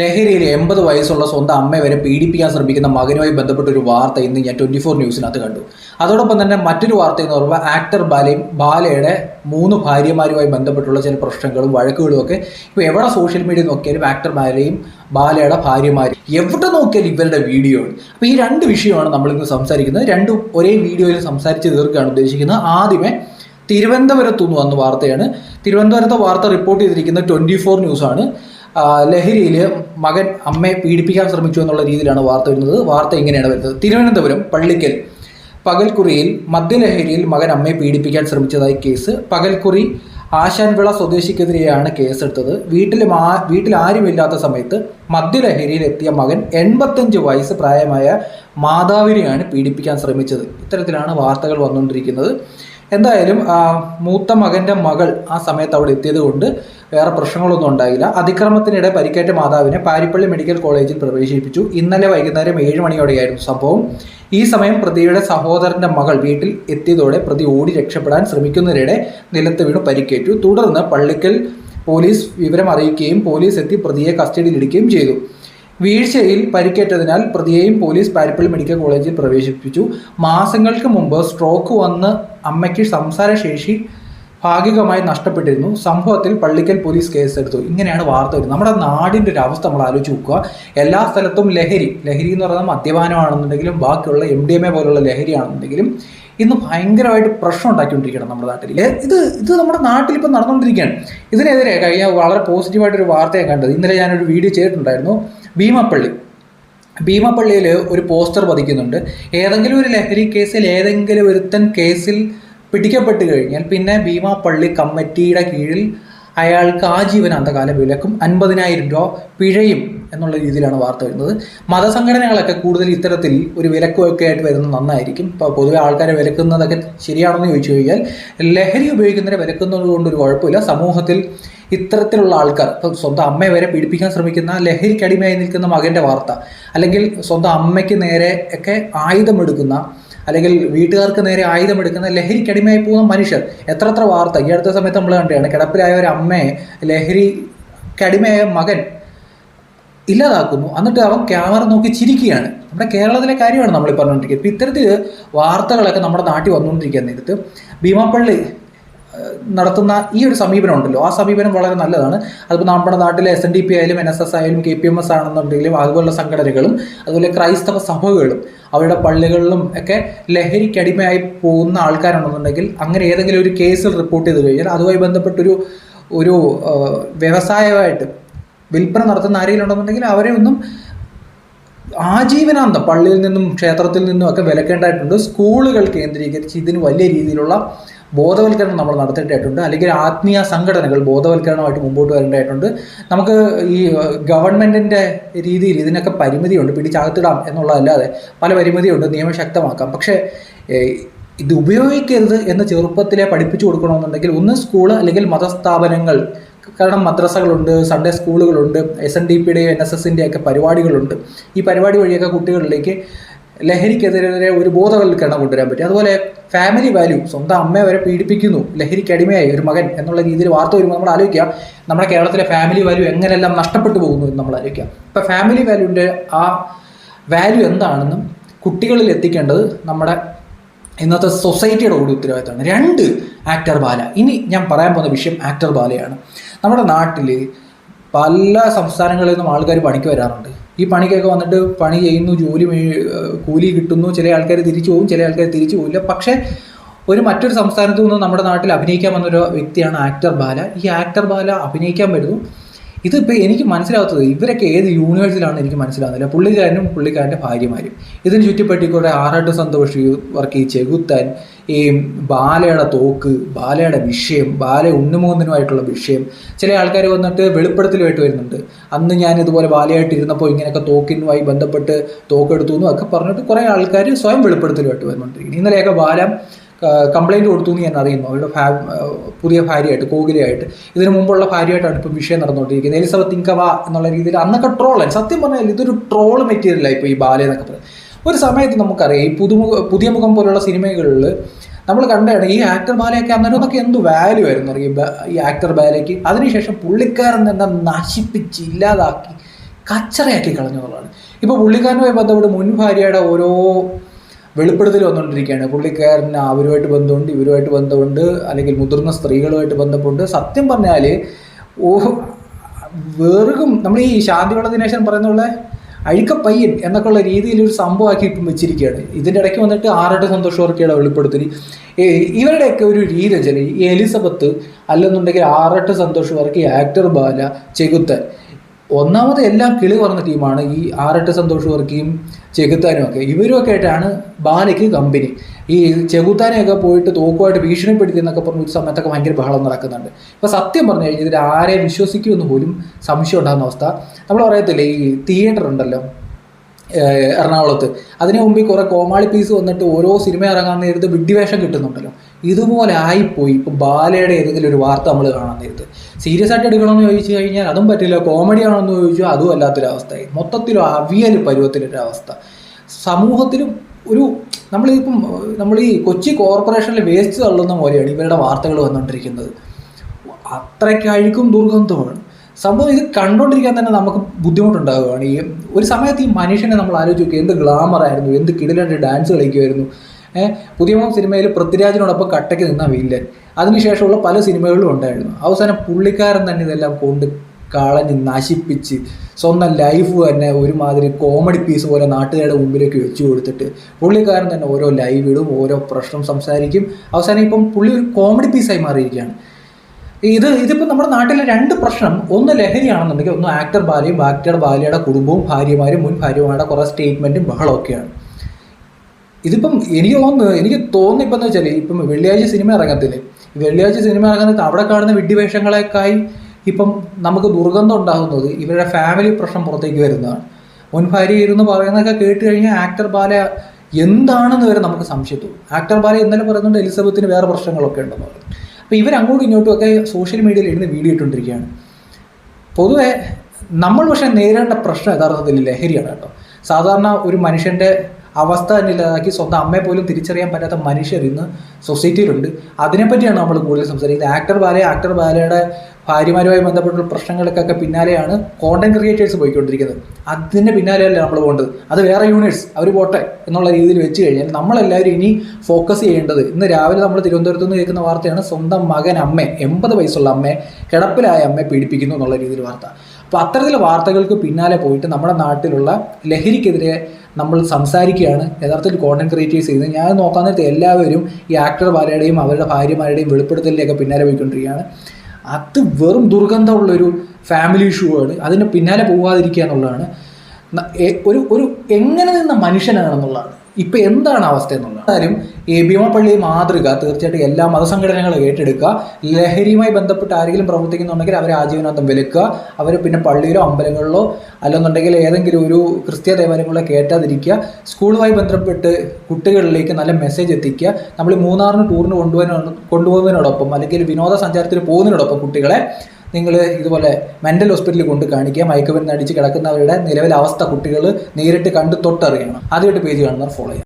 ലഹരിയിൽ എൺപത് വയസ്സുള്ള സ്വന്തം അമ്മയെ വരെ പീഡിപ്പിക്കാൻ ശ്രമിക്കുന്ന മകനുമായി ബന്ധപ്പെട്ട ഒരു വാർത്ത ഇന്ന് ഞാൻ ട്വന്റി ഫോർ ന്യൂസിനകത്ത് കണ്ടു. അതോടൊപ്പം തന്നെ മറ്റൊരു വാർത്ത എന്ന് പറയുമ്പോൾ ആക്ടർ ബാലയും ബാലയുടെ മൂന്ന് ഭാര്യമാരുമായി ബന്ധപ്പെട്ടുള്ള ചില പ്രശ്നങ്ങളും വഴക്കുകളും ഒക്കെ ഇപ്പോൾ എവിടെ സോഷ്യൽ മീഡിയ നോക്കിയാലും ആക്ടർ ബാലയും ബാലയുടെ ഭാര്യമാരും എവിടെ നോക്കിയാലും ഇവരുടെ വീഡിയോ ആണ്. അപ്പോൾ ഈ രണ്ട് വിഷയമാണ് നമ്മളിന്ന് സംസാരിക്കുന്നത്. രണ്ടും ഒരേ വീഡിയോയിൽ സംസാരിച്ച് തീർക്കുകയാണ് ഉദ്ദേശിക്കുന്നത്. ആദ്യമേ തിരുവനന്തപുരത്തു നിന്ന് വന്ന വാർത്തയാണ്. തിരുവനന്തപുരത്തെ വാർത്ത റിപ്പോർട്ട് ചെയ്തിരിക്കുന്ന ട്വന്റി ഫോർ ന്യൂസാണ്. ലഹരിയിൽ മകൻ അമ്മയെ പീഡിപ്പിക്കാൻ ശ്രമിച്ചു എന്നുള്ള രീതിയിലാണ് വാർത്ത വരുന്നത്. വാർത്ത ഇങ്ങനെയാണ് വരുന്നത്. തിരുവനന്തപുരം പള്ളിക്കൽ പകൽക്കുറിയിൽ മദ്യലഹരിയിൽ മകൻ അമ്മയെ പീഡിപ്പിക്കാൻ ശ്രമിച്ചതായി കേസ്. പകൽക്കുറി ആശാൻവിള സ്വദേശിക്കെതിരെയാണ് കേസെടുത്തത്. വീട്ടിൽ മാ വീട്ടിൽ ആരുമില്ലാത്ത സമയത്ത് മദ്യലഹരിയിൽ എത്തിയ മകൻ എൺപത്തഞ്ച് വയസ്സ് പ്രായമായ മാതാവിനെയാണ് പീഡിപ്പിക്കാൻ ശ്രമിച്ചത്. ഇത്തരത്തിലാണ് വാർത്തകൾ വന്നുകൊണ്ടിരിക്കുന്നത്. എന്തായാലും മൂത്ത മകന്റെ മകൾ ആ സമയത്ത് അവിടെ എത്തിയത് കൊണ്ട് വേറെ പ്രശ്നങ്ങളൊന്നും ഉണ്ടായില്ല. അതിക്രമത്തിനിടെ പരിക്കേറ്റ മാതാവിനെ പാരിപ്പള്ളി മെഡിക്കൽ കോളേജിൽ പ്രവേശിപ്പിച്ചു. ഇന്നലെ വൈകുന്നേരം ഏഴ് മണിയോടെയായിരുന്നു സംഭവം. ഈ സമയം പ്രതിയുടെ സഹോദരന്റെ മകൾ വീട്ടിൽ എത്തിയതോടെ പ്രതി ഓടി രക്ഷപ്പെടാൻ ശ്രമിക്കുന്നതിനിടെ നിലത്ത് വീണ് പരിക്കേറ്റു. തുടർന്ന് പള്ളിക്കൽ പോലീസ് വിവരം അറിയിക്കുകയും പോലീസ് എത്തി പ്രതിയെ കസ്റ്റഡിയിലെടുക്കുകയും ചെയ്തു. വീഴ്ചയിൽ പരിക്കേറ്റതിനാൽ പ്രതിയെയും പോലീസ് പാരിപ്പള്ളി മെഡിക്കൽ കോളേജിൽ പ്രവേശിപ്പിച്ചു. മാസങ്ങൾക്ക് മുമ്പ് സ്ട്രോക്ക് വന്ന് അമ്മയ്ക്ക് സംസാരശേഷി ഭാഗികമായി നഷ്ടപ്പെട്ടിരുന്നു. സംഭവത്തിൽ പള്ളിക്കൽ പോലീസ് കേസെടുത്തു. ഇങ്ങനെയാണ് വാർത്ത വരുന്നത്. നമ്മുടെ നാടിന്റെ ഒരു അവസ്ഥ നമ്മൾ ആലോചിച്ച് നോക്കുക. എല്ലാ സ്ഥലത്തും ലഹരി. ലഹരി എന്ന് പറയുന്നത് മദ്യപാനമാണെന്നുണ്ടെങ്കിലും ബാക്കിയുള്ള എം ഡി എം എ പോലുള്ള ലഹരിയാണെന്നുണ്ടെങ്കിലും ഇന്ന് ഭയങ്കരമായിട്ട് പ്രശ്നം ഉണ്ടാക്കിക്കൊണ്ടിരിക്കുകയാണ് നമ്മുടെ നാട്ടിൽ. ഇത് ഇത് നമ്മുടെ നാട്ടിൽ ഇപ്പം നടന്നുകൊണ്ടിരിക്കുകയാണ്. ഇതിനെതിരെ കഴിഞ്ഞ വളരെ പോസിറ്റീവായിട്ടൊരു വാർത്ത ഞാൻ കണ്ടത്. ഇന്നലെ ഞാനൊരു വീഡിയോ ചെയ്തിട്ടുണ്ടായിരുന്നു. ഭീമപ്പള്ളി. ഭീമപ്പള്ളിയിൽ ഒരു പോസ്റ്റർ പതിക്കുന്നുണ്ട്. ഏതെങ്കിലും ഒരു ലഹരി കേസിൽ ഏതെങ്കിലും ഒരുത്തൻ കേസിൽ പിടിക്കപ്പെട്ട് കഴിഞ്ഞാൽ പിന്നെ ഭീമാപ്പള്ളി കമ്മിറ്റിയുടെ കീഴിൽ അയാൾക്ക് ജീവൻ അന്ധകാല വിലക്കും അൻപതിനായിരം രൂപ പിഴയും എന്നുള്ള രീതിയിലാണ് വാർത്ത വരുന്നത്. മതസംഘടനകളൊക്കെ കൂടുതൽ ഇത്തരത്തിൽ ഒരു വിലക്കുമൊക്കെ ആയിട്ട് വരുന്നത് നന്നായിരിക്കും. ഇപ്പോൾ പൊതുവെ ആൾക്കാരെ വിലക്കുന്നതൊക്കെ ശരിയാണെന്ന് ചോദിച്ചു കഴിഞ്ഞാൽ ലഹരി ഉപയോഗിക്കുന്നതിനെ വിലക്കുന്നത് കൊണ്ട് ഒരു കുഴപ്പമില്ല. സമൂഹത്തിൽ ഇത്തരത്തിലുള്ള ആൾക്കാർ ഇപ്പം സ്വന്തം അമ്മയെ വരെ പീഡിപ്പിക്കാൻ ശ്രമിക്കുന്ന ലഹരിക്കടിമയായി നിൽക്കുന്ന മകന്റെ വാർത്ത അല്ലെങ്കിൽ സ്വന്തം അമ്മയ്ക്ക് നേരെ ഒക്കെ ആയുധമെടുക്കുന്ന അല്ലെങ്കിൽ വീട്ടുകാർക്ക് നേരെ ആയുധമെടുക്കുന്ന ലഹരിക്കടിമയായി പോകുന്ന മനുഷ്യർ. എത്ര എത്ര വാർത്ത. ഈ അടുത്ത സമയത്ത് നമ്മൾ കണ്ടതാണ് കിടപ്പിലായ ഒരു അമ്മയെ ലഹരിക്കടിമയായ മകൻ ഇല്ലാതാക്കുന്നു. എന്നിട്ട് അവൻ ക്യാമറ നോക്കി ചിരിക്കുകയാണ്. നമ്മുടെ കേരളത്തിലെ കാര്യമാണ് നമ്മൾ പറഞ്ഞുകൊണ്ടിരിക്കുന്നത് ഇപ്പം ഇത്തരത്തിൽ വാർത്തകളൊക്കെ നമ്മുടെ നാട്ടിൽ വന്നുകൊണ്ടിരിക്കുന്ന നേരത്ത് ഭീമാപ്പള്ളി നടത്തുന്ന ഈ ഒരു സമീപനം ഉണ്ടല്ലോ. ആ സമീപനം വളരെ നല്ലതാണ്. അതിപ്പോൾ നമ്മുടെ നാട്ടിലെ എസ് എൻ ഡി പി ആയാലും എൻ എസ് എസ് ആയാലും കെ പി എം എസ് ആണെന്നുണ്ടെങ്കിലും അതുപോലുള്ള സംഘടനകളും അതുപോലെ ക്രൈസ്തവ സഭകളും അവരുടെ പള്ളികളിലും ഒക്കെ ലഹരിക്കടിമയായി പോകുന്ന ആൾക്കാരുണ്ടെന്നുണ്ടെങ്കിൽ അങ്ങനെ ഏതെങ്കിലും ഒരു കേസിൽ റിപ്പോർട്ട് ചെയ്ത് കഴിഞ്ഞാൽ അതുമായി ബന്ധപ്പെട്ടൊരു ഒരു വ്യവസായമായിട്ട് വിൽപ്പന നടത്തുന്ന ആരെങ്കിലും ഉണ്ടെന്നുണ്ടെങ്കിൽ അവരെ ഒന്നും ആജീവനാന്തം പള്ളിയിൽ നിന്നും ക്ഷേത്രത്തിൽ നിന്നും ഒക്കെ വിലക്കേണ്ടതായിട്ടുണ്ട്. സ്കൂളുകൾ കേന്ദ്രീകരിച്ച് ഇതിന് വലിയ രീതിയിലുള്ള ബോധവൽക്കരണം നമ്മൾ നടത്തേണ്ടതായിട്ടുണ്ട്. അല്ലെങ്കിൽ ആത്മീയ സംഘടനകൾ ബോധവൽക്കരണമായിട്ട് മുമ്പോട്ട് വരേണ്ടതായിട്ടുണ്ട്. നമുക്ക് ഈ ഗവൺമെന്റിന്റെ രീതിയിൽ ഇതിനൊക്കെ പരിമിതിയുണ്ട്. പിടിച്ചകത്തിടാം എന്നുള്ളതല്ലാതെ പല പരിമിതിയുണ്ട്. നിയമം ശക്തമാക്കാം. പക്ഷേ ഇത് ഉപയോഗിക്കരുത് എന്ന് ചെറുപ്പത്തിലെ പഠിപ്പിച്ചു കൊടുക്കണമെന്നുണ്ടെങ്കിൽ ഒന്ന് സ്കൂൾ അല്ലെങ്കിൽ മതസ്ഥാപനങ്ങൾ കാരണം മദ്രസകളുണ്ട് സൺഡേ സ്കൂളുകളുണ്ട് എസ് എൻ ഡി പിയുടെയും എൻ എസ് എസിന്റെയും ഒക്കെ പരിപാടികളുണ്ട്. ഈ പരിപാടി വഴിയൊക്കെ കുട്ടികളിലേക്ക് ലഹരിക്കെതിരെ ഒരു ബോധവൽക്കരണം കൊണ്ടുവരാൻ പറ്റും. അതുപോലെ ഫാമിലി വാല്യൂ സ്വന്തം അമ്മയെ വരെ പീഡിപ്പിക്കുന്നു ലഹരിക്ക് അടിമയായി ഒരു മകൻ എന്നുള്ള രീതിയിൽ വാർത്ത വരുമ്പോൾ നമ്മൾ ആലോചിക്കുക നമ്മുടെ കേരളത്തിലെ ഫാമിലി വാല്യൂ എങ്ങനെയെല്ലാം നഷ്ടപ്പെട്ടു പോകുന്നു എന്ന് നമ്മൾ ആലോചിക്കുക. ഇപ്പം ഫാമിലി വാല്യൂവിന്റെ ആ വാല്യൂ എന്താണെന്നും കുട്ടികളിൽ എത്തിക്കേണ്ടത് നമ്മുടെ ഇന്നത്തെ സൊസൈറ്റിയുടെ കൂടി ഉത്തരവാദിത്തമാണ്. രണ്ട് ആക്ടർ ബാല. ഇനി ഞാൻ പറയാൻ പോകുന്ന വിഷയം ആക്ടർ ബാലയാണ്. നമ്മുടെ നാട്ടിൽ പല സംസ്ഥാനങ്ങളിൽ നിന്നും ആൾക്കാർ പണിക്ക് വരാറുണ്ട്. ഈ പണിക്കൊക്കെ വന്നിട്ട് പണി ചെയ്യുന്നു ജോലി കൂലി കിട്ടുന്നു ചില ആൾക്കാർ തിരിച്ചു പോകും ചില ആൾക്കാർ തിരിച്ചു പോകില്ല. പക്ഷേ ഒരു മറ്റൊരു സംസ്ഥാനത്തു നിന്ന് നമ്മുടെ നാട്ടിൽ അഭിനയിക്കാൻ വന്നൊരു വ്യക്തിയാണ് ആക്ടർ ബാല. ഈ ആക്ടർ ബാല അഭിനയിക്കാൻ വരുന്നു. ഇതിപ്പോൾ എനിക്ക് മനസ്സിലാവാത്തത് ഇവരൊക്കെ ഏത് യൂണിവേഴ്സിലാണ് എനിക്ക് മനസ്സിലാകുന്നില്ല പുള്ളിക്കാരനും പുള്ളിക്കാരന്റെ ഭാര്യമാരും. ഇതിന് ചുറ്റിപ്പറ്റി കുറേ ആറാട്ട് സന്തോഷ് വർക്ക് ഈ ചെകുത്താൻ ഈ ബാലയുടെ തോക്ക് ബാലയുടെ വിഷയം ബാല ഉണ്ണുമോന്നിനുമായിട്ടുള്ള വിഷയം. ചില ആൾക്കാർ വന്നിട്ട് വെളിപ്പെടുത്തലുമായിട്ട് വരുന്നുണ്ട്. അന്ന് ഞാൻ ഇതുപോലെ ബാലയായിട്ട് ഇരുന്നപ്പോൾ ഇങ്ങനെയൊക്കെ തോക്കിനുമായി ബന്ധപ്പെട്ട് തോക്കെടുത്തു എന്നും ഒക്കെ പറഞ്ഞിട്ട് കുറേ ആൾക്കാർ സ്വയം വെളിപ്പെടുത്തലുമായിട്ട് വരുന്നുണ്ട്. ഇന്നലെയൊക്കെ ബാല കംപ്ലൈന്റ് കൊടുത്തു എന്ന് ഞാൻ അറിയുന്നു അവരുടെ ഫാ പുതിയ ഭാര്യയായിട്ട് കോകിലയായിട്ട്. ഇതിനു മുമ്പുള്ള ഭാര്യയായിട്ടാണ് ഇപ്പം വിഷയം നടന്നുകൊണ്ടിരിക്കുന്നത്. എലിസബത്ത് ഇങ്കവ എന്നുള്ള രീതിയിൽ അന്നൊക്കെ ട്രോളാണ് സത്യം പറഞ്ഞാൽ ഇതൊരു ട്രോൾ മെറ്റീരിയലാണ് ഇപ്പോൾ ഈ ബാല എന്നൊക്കെ പറയുന്നത് ഒരു സമയത്ത് നമുക്കറിയാം ഈ പുതുമുഖ പുതിയ മുഖം പോലുള്ള സിനിമകളിൽ നമ്മൾ കണ്ടതാണ് ഈ ആക്ടർ ബാലയൊക്കെ അന്നേരം അതൊക്കെ എന്ത് വാല്യൂ ആയിരുന്നു അറിയാം? ഈ ആക്ടർ ബാലയ്ക്ക്. അതിനുശേഷം പുള്ളിക്കാരൻ തന്നെ നശിപ്പിച്ച് ഇല്ലാതാക്കി കച്ചറയാക്കി കളഞ്ഞു എന്നുള്ളതാണ്. ഇപ്പോൾ പുള്ളിക്കാരനുമായി ബന്ധപ്പെട്ട് മുൻ ഭാര്യയുടെ ഓരോ വെളിപ്പെടുത്തൽ വന്നുകൊണ്ടിരിക്കുകയാണ്. പുള്ളിക്കാരന് അവരുമായിട്ട് ബന്ധമുണ്ട് ഇവരുമായിട്ട് ബന്ധമുണ്ട് അല്ലെങ്കിൽ മുതിർന്ന സ്ത്രീകളുമായിട്ട് ബന്ധപ്പെട്ട് സത്യം പറഞ്ഞാൽ ഓ വെറുകും നമ്മൾ ഈ ശാന്തിവള ദിനേശൻ പറയുന്ന പോലെ അഴുക്കപ്പയ്യൻ എന്നൊക്കെയുള്ള രീതിയിൽ ഒരു സംഭവമാക്കി ഇപ്പം വെച്ചിരിക്കുകയാണ്. ഇതിന്റെ ഇടയ്ക്ക് വന്നിട്ട് ആറട്ട് സന്തോഷം വർക്കിയുടെ വെളിപ്പെടുത്തൽ ഇവരുടെയൊക്കെ ഒരു രീതി വെച്ചാൽ ഈ എലിസബത്ത് അല്ലെന്നുണ്ടെങ്കിൽ ആറട്ട് സന്തോഷ് ഉറക്കി ആക്ടർ ബാല ചെകുത്തൻ. ഒന്നാമത് എല്ലാം കിളി പറഞ്ഞ ടീമാണ് ഈ ആറെട്ട് സന്തോഷ് വർക്കിയും ചെകുത്താനും ഒക്കെ ഇവരുമൊക്കെ ആയിട്ടാണ് ബാലയ്ക്ക് കമ്പനി. ഈ ചെകുത്താനെയൊക്കെ പോയിട്ട് തോക്കുമായിട്ട് ഭീഷണിപ്പെടുത്തി എന്നൊക്കെ പറഞ്ഞ ഒരു സമയത്തൊക്കെ ഭയങ്കര ബഹളം നടക്കുന്നുണ്ട്. ഇപ്പം സത്യം പറഞ്ഞു കഴിഞ്ഞാൽ ഇതിൽ ആരെ വിശ്വസിക്കുമെന്ന് പോലും സംശയം ഉണ്ടാകുന്ന അവസ്ഥ. നമ്മൾ പറയത്തില്ലേ ഈ തിയേറ്റർ ഉണ്ടല്ലോ എറണാകുളത്ത്. അതിനു മുമ്പ് കുറെ കോമാളി പീസ് വന്നിട്ട് ഓരോ സിനിമ ഇറങ്ങാൻ നേരത്ത് വിഡ്ഢിവേഷം കിട്ടുന്നുണ്ടല്ലോ. ഇതുപോലെ ആയിപ്പോയി. ഇപ്പം ബാലയുടെ ഏതെങ്കിലും ഒരു വാർത്ത നമ്മൾ കാണാൻ നേരത്ത്. സീരിയസ് ആയിട്ട് എടുക്കണമെന്ന് ചോദിച്ചു കഴിഞ്ഞാൽ അതും പറ്റില്ല. കോമഡി ആണെന്ന് ചോദിച്ചാൽ അതും അല്ലാത്തൊരവസ്ഥയായി. മൊത്തത്തിലും അവിയൽ പരുവത്തിലൊരു അവസ്ഥ സമൂഹത്തിലും ഒരു നമ്മളിപ്പം നമ്മൾ ഈ കൊച്ചി കോർപ്പറേഷനിൽ വേസ്റ്റ് തള്ളുന്ന പോലെയാണ് ഇവരുടെ വാർത്തകൾ വന്നുകൊണ്ടിരിക്കുന്നത് അത്രയ്ക്കായിരിക്കും ദുർഗന്ധമാണ്. സംഭവം ഇത് കണ്ടുകൊണ്ടിരിക്കാൻ തന്നെ നമുക്ക് ബുദ്ധിമുട്ടുണ്ടാകുകയാണ് ഈ ഒരു സമയത്ത് ഈ മനുഷ്യനെ നമ്മൾ ആലോചിക്കുക എന്ത് ഗ്ലാമറായിരുന്നു എന്ത് കിടിലായിട്ട് ഡാൻസ് കളിക്കുമായിരുന്നു ഏഹ് പുതിയമോം സിനിമയിൽ പൃഥ്വിരാജിനോടൊപ്പം കട്ടയ്ക്ക് നിന്ന വില്ലൻ. അതിനുശേഷമുള്ള പല സിനിമകളിലും ഉണ്ടായിരുന്നു. അവസാനം പുള്ളിക്കാരൻ തന്നെ ഇതെല്ലാം കൊണ്ട് കളഞ്ഞ് നശിപ്പിച്ച് സ്വന്തം ലൈഫ് തന്നെ ഒരുമാതിരി കോമഡി പീസ് പോലെ നാട്ടുകാരുടെ മുമ്പിലേക്ക് വെച്ചു കൊടുത്തിട്ട് പുള്ളിക്കാരൻ തന്നെ ഓരോ ലൈവ് ഇടും ഓരോ പ്രശ്നം സംസാരിക്കും. അവസാനം ഇപ്പം പുള്ളി ഒരു കോമഡി പീസായി മാറിയിരിക്കുകയാണ്. ഇത് ഇതിപ്പോൾ നമ്മുടെ നാട്ടിലെ രണ്ട് പ്രശ്നം. ഒന്ന് ലഹരിയാണെന്നുണ്ടെങ്കിൽ ഒന്ന് ആക്ടർ ബാലയും ആക്ടർ ബാലയുടെ കുടുംബവും ഭാര്യമാരും മുൻ ഭാര്യമാരുടെ കുറേ സ്റ്റേറ്റ്മെന്റും ബഹളമൊക്കെയാണ്. ഇതിപ്പം എനിക്ക് തോന്നുന്നു എനിക്ക് തോന്നുന്നു ഇപ്പം എന്ന് വെച്ചാൽ ഇപ്പം വെള്ളിയാഴ്ച സിനിമ ഇറങ്ങത്തില്ലേ? വെള്ളിയാഴ്ച സിനിമ ഇറങ്ങുന്നത് അവിടെ കാണുന്ന വിഡ്ഢിവേഷങ്ങളെക്കായി ഇപ്പം നമുക്ക് ദുർഗന്ധം ഉണ്ടാകുന്നത് ഇവരുടെ ഫാമിലി പ്രശ്നം പുറത്തേക്ക് വരുന്നതാണ്. മുൻ ഭാര്യ ഇരുന്ന് പറയുന്നതൊക്കെ കേട്ട് കഴിഞ്ഞാൽ ആക്ടർ ബാല എന്താണെന്ന് വരെ നമുക്ക് സംശയം തോന്നും. ആക്ടർ ബാല ഇന്നലെ പറയുന്നുണ്ട് എലിസബത്തിന് വേറെ പ്രശ്നങ്ങളൊക്കെ ഉണ്ടെന്ന് പറഞ്ഞു. അപ്പോൾ ഇവർ അങ്ങോട്ടും ഇങ്ങോട്ടും ഒക്കെ സോഷ്യൽ മീഡിയയിൽ ഇരുന്ന് വീഡിയോ ഇട്ടുകൊണ്ടിരിക്കുകയാണ്. പൊതുവെ നമ്മൾ പക്ഷേ നേരിടേണ്ട പ്രശ്നം യഥാർത്ഥത്തിൽ ലഹരിയാണ് കേട്ടോ. സാധാരണ ഒരു മനുഷ്യന്റെ അവസ്ഥ തന്നെ ഇല്ലാതാക്കി സ്വന്തം അമ്മയെ പോലും തിരിച്ചറിയാൻ പറ്റാത്ത മനുഷ്യർ ഇന്ന് സൊസൈറ്റിയിലുണ്ട്. അതിനെപ്പറ്റിയാണ് നമ്മൾ കൂടുതൽ സംസാരിക്കുന്നത്. ആക്ടർ ബാല ആക്ടർ ബാലയുടെ ഭാര്യമാരുമായി ബന്ധപ്പെട്ടുള്ള പ്രശ്നങ്ങൾക്കൊക്കെ പിന്നാലെയാണ് കോണ്ടന്റ് ക്രിയേറ്റേഴ്സ് പോയിക്കൊണ്ടിരിക്കുന്നത്. അതിന്റെ പിന്നാലെയല്ല നമ്മൾ പോകേണ്ടത്? അത് വേറെ യൂണിറ്റ്സ് അവർ പോട്ടെ എന്നുള്ള രീതിയിൽ വെച്ച് കഴിഞ്ഞാൽ നമ്മളെല്ലാവരും ഇനി ഫോക്കസ് ചെയ്യേണ്ടത് ഇന്ന് രാവിലെ നമ്മൾ തിരുവനന്തപുരത്ത് നിന്ന് കേൾക്കുന്ന വാർത്തയാണ് സ്വന്തം മകൻ അമ്മ എൺപത് വയസ്സുള്ള അമ്മയെ കിടപ്പിലായ അമ്മയെ പീഡിപ്പിക്കുന്നു എന്നുള്ള രീതിയിൽ വാർത്ത. അപ്പോൾ അത്തരത്തിലുള്ള വാർത്തകൾക്ക് പിന്നാലെ പോയിട്ട് നമ്മുടെ നാട്ടിലുള്ള ലഹരിക്കെതിരെ നമ്മൾ സംസാരിക്കുകയാണ്. യഥാർത്ഥത്തിൽ കോണ്ടന്റ് ക്രിയേറ്റേഴ്സ് ചെയ്യുന്നത്. ഞാൻ നോക്കാൻ നേരത്തെ എല്ലാവരും ഈ ആക്ടർ ബാലയുടെയും അവരുടെ ഭാര്യമാരുടെയും വെളിപ്പെടുത്തലിലേക്ക് പിന്നാലെ പോയിക്കൊണ്ടിരിക്കുകയാണ്. അത് വെറും ദുർഗന്ധമുള്ളൊരു ഫാമിലി ഇഷ്യൂ ആണ്. അതിന് പിന്നാലെ പോകാതിരിക്കുക എന്നുള്ളതാണ്. ഒരു ഒരു എങ്ങനെ നിന്ന മനുഷ്യനാണെന്നുള്ളതാണ്. ഇപ്പം എന്താണ് അവസ്ഥ എന്നുള്ളത്? എന്തായാലും ഈ ഭീമപ്പള്ളി മാതൃക തീർച്ചയായിട്ടും എല്ലാ മതസംഘടനകളും ഏറ്റെടുക്കുക. ലഹരിയുമായി ബന്ധപ്പെട്ട് ആരെങ്കിലും പ്രവർത്തിക്കുന്നുണ്ടെങ്കിൽ അവരെ ആജീവനാന്തം വിലക്കുക. അവർ പിന്നെ പള്ളിയിലോ അമ്പലങ്ങളിലോ അല്ലെന്നുണ്ടെങ്കിൽ ഏതെങ്കിലും ഒരു ക്രിസ്ത്യ ദേവാലയങ്ങളിലോ കയറ്റാതിരിക്കുക. സ്കൂളുമായി ബന്ധപ്പെട്ട് കുട്ടികളിലേക്ക് നല്ല മെസ്സേജ് എത്തിക്കുക. നമ്മൾ മൂന്നാറിന് ടൂറിന് കൊണ്ടുപോകാൻ കൊണ്ടുപോകുന്നതിനോടൊപ്പം അല്ലെങ്കിൽ വിനോദസഞ്ചാരത്തിന് പോകുന്നതിനോടൊപ്പം കുട്ടികളെ നിങ്ങൾ ഇതുപോലെ മെന്റൽ ഹോസ്പിറ്റലിൽ കൊണ്ട് കാണിക്കുക മയക്കുമരുന്ന് അടിച്ച് കിടക്കുന്നവരുടെ നിലവിലെ അവസ്ഥ കുട്ടികൾ നേരിട്ട് കണ്ട് തൊട്ടറിയണം. ആദ്യമായിട്ട് പേജ് കാണുന്നവർ ഫോളോ ചെയ്യാം